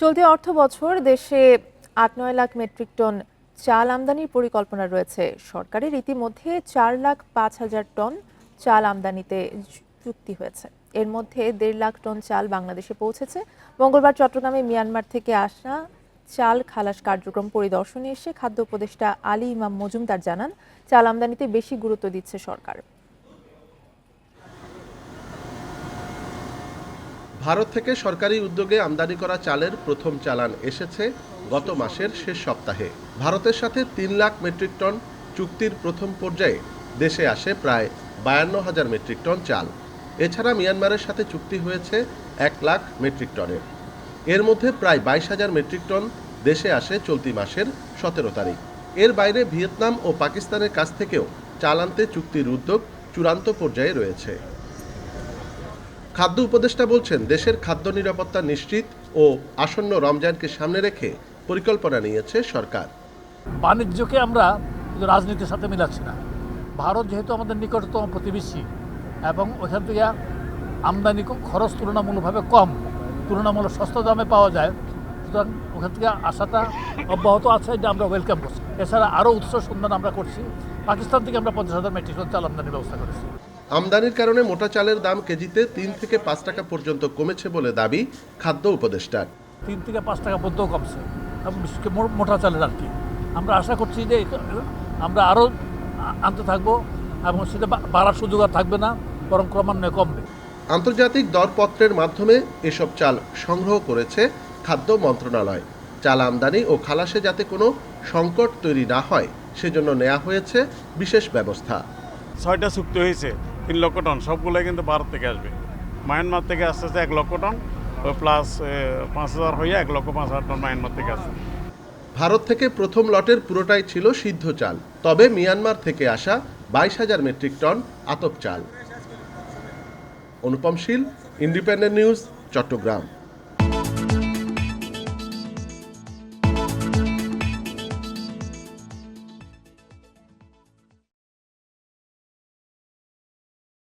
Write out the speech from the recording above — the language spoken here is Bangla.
চলতি অর্থ বছর দেশে আট নয় লাখ মেট্রিক টন চাল আমদানির পরিকল্পনা রয়েছে। সরকারের ইতিমধ্যে চার লাখ পাঁচ হাজার টন চাল আমদানিতে চুক্তি হয়েছে। এর মধ্যে দেড় লাখ টন চাল বাংলাদেশে পৌঁছেছে। মঙ্গলবার চট্টগ্রামে মিয়ানমার থেকে আসা চাল খালাস কার্যক্রম পরিদর্শনে এসে খাদ্য উপদেষ্টা আলী ইমাম মজুমদার জানান, চাল আমদানিতে বেশি গুরুত্ব দিচ্ছে সরকার। ভারত থেকে সরকারি উদ্যোগে আমদানি করা চালের প্রথম চালান এসেছে গত মাসের শেষ সপ্তাহে। ভারতের সাথে তিন লাখ মেট্রিক টন চুক্তির প্রথম পর্যায়ে দেশে আসে প্রায় বায়ান্ন হাজার মেট্রিক টন চাল। এছাড়া মিয়ানমারের সাথে চুক্তি হয়েছে এক লাখ মেট্রিক টনের। এর মধ্যে প্রায় বাইশ হাজার মেট্রিক টন দেশে আসে চলতি মাসের সতেরো তারিখ। এর বাইরে ভিয়েতনাম ও পাকিস্তানের কাছ থেকেও চাল আনতে চুক্তির উদ্যোগ চূড়ান্ত পর্যায়ে রয়েছে। খাদ্য উপদেষ্টা বলছেন, দেশের খাদ্য নিরাপত্তা নিশ্চিত ও আসন্ন রমজানকে সামনে রেখে পরিকল্পনা নিয়েছে সরকার। বাণিজ্যকে আমরা রাজনীতির সাথে মিলাচ্ছি না। ভারত যেহেতু আমাদের নিকটতম প্রতিবেশী এবং ওখান থেকে আমদানি খরচ তুলনামূলকভাবে কম, তুলনামূলক সস্তা দামে পাওয়া যায়, সুতরাং ওখান থেকে আসাটা অব্যাহত আছে যে আমরা ওয়েলকাম করছি। এছাড়া আরও উৎস সন্ধান আমরা করছি। পাকিস্তান থেকে আমরা পঞ্চাশ হাজার মেট্রিক চাল আমদানির ব্যবস্থা করেছি। আমদানির কারণে মোটা চালের দাম কেজিতে তিন থেকে পাঁচ টাকা পর্যন্ত কমেছে বলে দাবি খাদ্য উপদেষ্টার। তিন থেকে পাঁচ টাকা পর্যন্ত কমছে। মোটা চালের আর কি। আমরা আশা করছি যে আমরা আরও আনতে থাকব এবং সেটা বাড়ার সুযোগ আর থাকবে না বরং ক্রমান্বয়ে কমবে। আন্তর্জাতিক দরপত্রের মাধ্যমে এসব চাল সংগ্রহ করেছে খাদ্য মন্ত্রণালয়। চাল আমদানি ও খালাসে যাতে কোনো সংকট তৈরি না হয় সেজন্য নেওয়া হয়েছে বিশেষ ব্যবস্থা। ছয়টা চুক্তি হয়েছে। তিন লক্ষ টন, সবগুলোই কিন্তু ভারত থেকে আসবে। মায়ানমার থেকে আস্তে আস্তে এক লক্ষ টন প্লাস পাঁচ হাজার হয়ে এক লক্ষ পাঁচ হাজার টন মায়ানমার থেকে আসবে ভারত থেকে প্রথম লটের পুরোটাই ছিল সিদ্ধ চাল, তবে মিয়ানমার থেকে আসা বাইশ হাজার মেট্রিক টন আতপ চাল। Anupam Shil Independent News Chattogram.